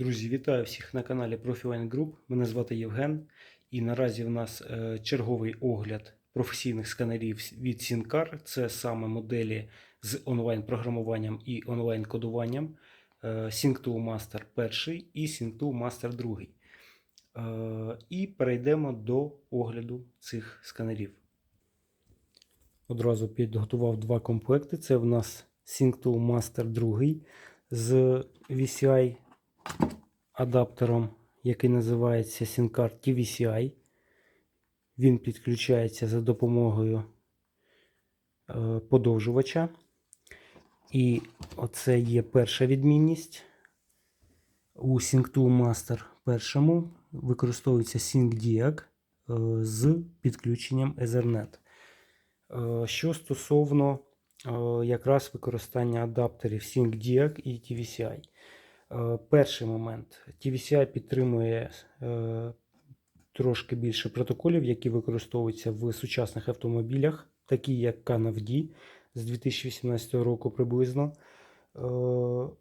Друзі, вітаю всіх на каналі Profiline Group. Мене звати Євген. І наразі в нас е, черговий огляд професійних сканерів від Synccar. Це саме моделі з онлайн-програмуванням і онлайн-кодуванням. Е, SyncTool Master 1 і SyncTool Master 2. Е, І перейдемо до огляду цих сканерів. Одразу підготував два комплекти. Це в нас SyncTool Master 2 з VCI адаптером, який називається SyncCard TVCI. Він підключається за допомогою е, подовжувача. І оце є перша відмінність. У SyncTool Master першому використовується SyncDiag е, з підключенням Ethernet. Е, Що стосовно якраз використання адаптерів SyncDiag і TVCI. Е, Перший момент. TVCI підтримує е, трошки більше протоколів, які використовуються в сучасних автомобілях, такі як CANAVD з 2018 року приблизно. Е,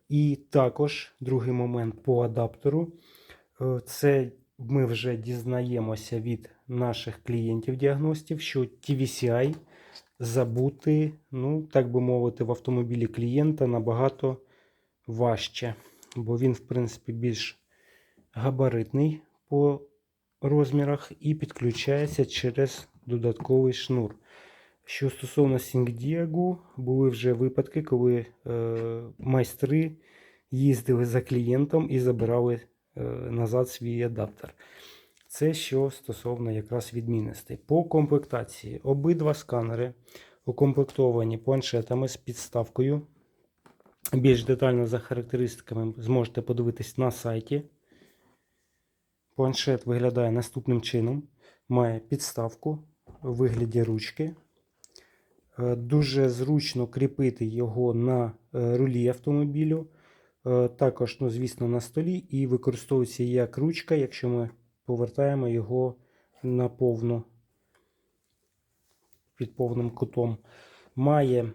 І також другий момент по адаптеру. Це ми вже дізнаємося від наших клієнтів-діагностів, що TVCI забути, ну, так би мовити, в автомобілі клієнта набагато важче, бо він, в принципі, більш габаритний по розмірах і підключається через додатковий шнур. Що стосовно SyncDiag, були вже випадки, коли е, майстри їздили за клієнтом і забирали е, назад свій адаптер. Це що стосовно якраз відмінностей. По комплектації обидва сканери укомплектовані планшетами з підставкою. Більш детально за характеристиками зможете подивитись на сайті. Планшет виглядає наступним чином: має підставку у вигляді ручки. Е, Дуже зручно кріпити його на е, рулі автомобілю. Е, Також, ну, звісно, на столі і використовується як ручка, якщо ми повертаємо його на повну під повним кутом. Має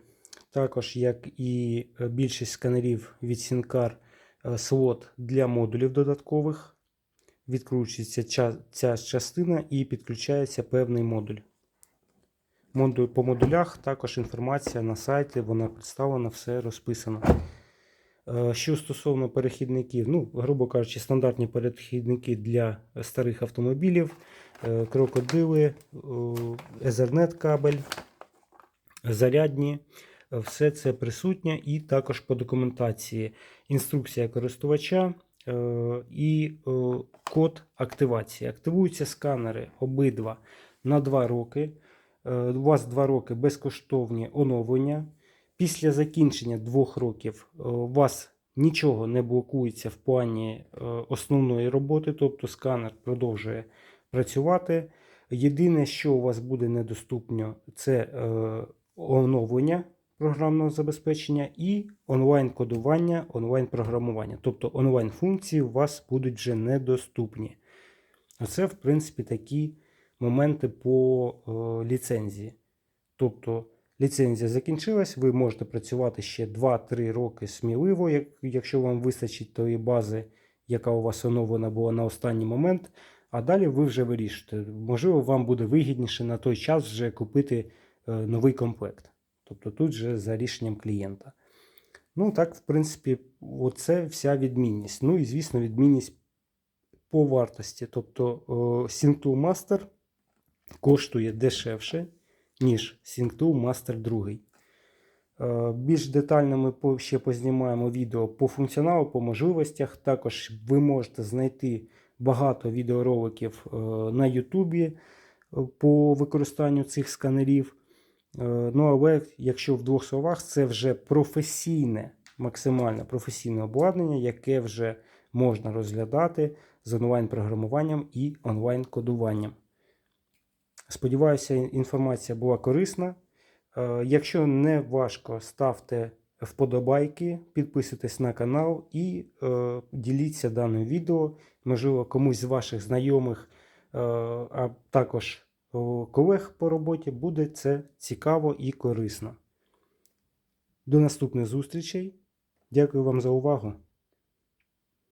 також, як і е, більшість сканерів від Synccar, е, слот для модулів додаткових. Відкручується ця, частина і підключається певний модуль. Модуль, по модулях також інформація на сайті, вона представлена, все розписано. Е, Що стосовно перехідників, ну, грубо кажучи, стандартні перехідники для старих автомобілів, крокодили, Ethernet кабель, зарядні, все це присутнє і також по документації інструкція користувача е, і е, код активації. Активуються сканери обидва на 2 роки. Е, У вас 2 роки безкоштовні оновлення. Після закінчення 2 років у вас нічого не блокується в плані основної роботи, тобто сканер продовжує працювати. Єдине, що у вас буде недоступно, це оновлення програмного забезпечення і онлайн-кодування, онлайн-програмування. Тобто онлайн-функції у вас будуть вже недоступні. Оце, в принципі, такі моменти по е, ліцензії. Тобто ліцензія закінчилась, ви можете працювати ще 2-3 роки сміливо, як, якщо вам вистачить тої бази, яка у вас оновлена була на останній момент. А далі ви вже вирішите. Можливо, вам буде вигідніше на той час вже купити е, новий комплект. Тобто тут же за рішенням клієнта. Ну, так, в принципі, оце вся відмінність. Ну і, звісно, відмінність по вартості. Тобто е, SyncTool Master коштує дешевше, ніж SyncTool Master 2. Е, Більш детально ми ще познімаємо відео по функціоналу, по можливостях. Також ви можете знайти багато відеороликів е, на YouTube е, по використаннню цих сканерів. Е, Ну, але якщо в двох словах, це вже професійне, максимально професійне обладнання, яке вже можна розглядати з онлайн-програмуванням і онлайн-кодуванням. Сподіваюся, інформація була корисна. Е, Якщо не важко, ставте вподобайки, підписуйтесь на канал і е, діліться даним відео. Можливо, комусь з ваших знайомих, а також колег по роботі буде це цікаво і корисно. До наступних зустрічей. Дякую вам за увагу.